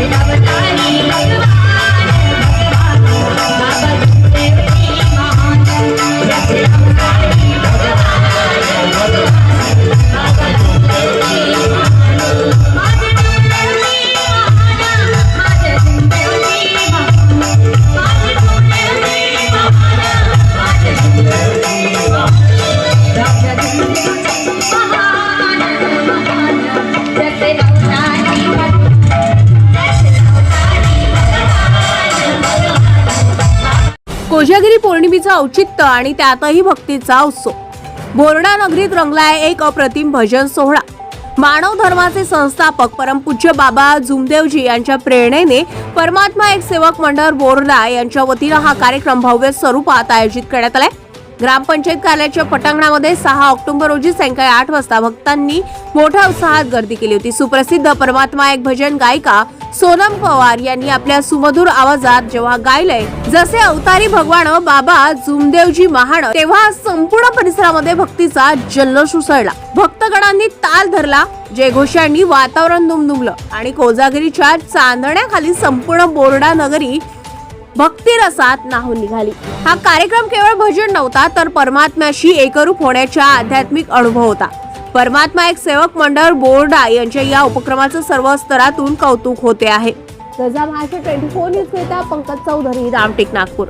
I'm not money, take. Kojagiri पौर्णिमेचं औचित्य आणि त्यातही भक्तीचा उत्सव. बोर्डा नगरीत रंगलाय एक अप्रतिम भजन सोहळा. मानव धर्माचे संस्थापक परमपूज्य बाबा जुमदेवजी यांच्या प्रेरणेने परमात्मा एक सेवक मंडळ बोर्डा यांच्या वतीनं हा कार्यक्रम भव्य स्वरूपात आयोजित करण्यात आलाय. ग्रामपंचायत कार्यालयाच्या पटांगणामध्ये सहा ऑक्टोबर रोजी सायंकाळी आठ वाजता भक्तांनी मोठ्या उत्साहात गर्दी केली होती. सुप्रसिद्ध परमात्मा एक भजन गायिका सोनम पवार यांनी आपल्या सुमधुर आवाजात जेव्हा गायलंय जसे अवतारी भगवान बाबा जुमदेवजी महान तेव्हा संपूर्ण परिसरामध्ये भक्तीचा जल्लोष उसळला. भक्तगणांनी ताल धरला जयघोषांनी वातावरण दुमदुमलं आणि कोजागिरीच्या चांदण्याखाली संपूर्ण बोर्डा नगरी भक्तिरसात नाहून निघाली. हा कार्यक्रम केवळ भजन नव्हता तर परमात्म्याशी एकरूप होण्याचा आध्यात्मिक अनुभव होता. परमात्मा एक सेवक मंडळ बोर्डा यांच्या या उपक्रमाचं सर्व स्तरातून कौतुक होते आहे. गजा महाराष्ट्र ट्वेंटी फोर न्यूज करिता पंकज चौधरी रामटेक नागपूर.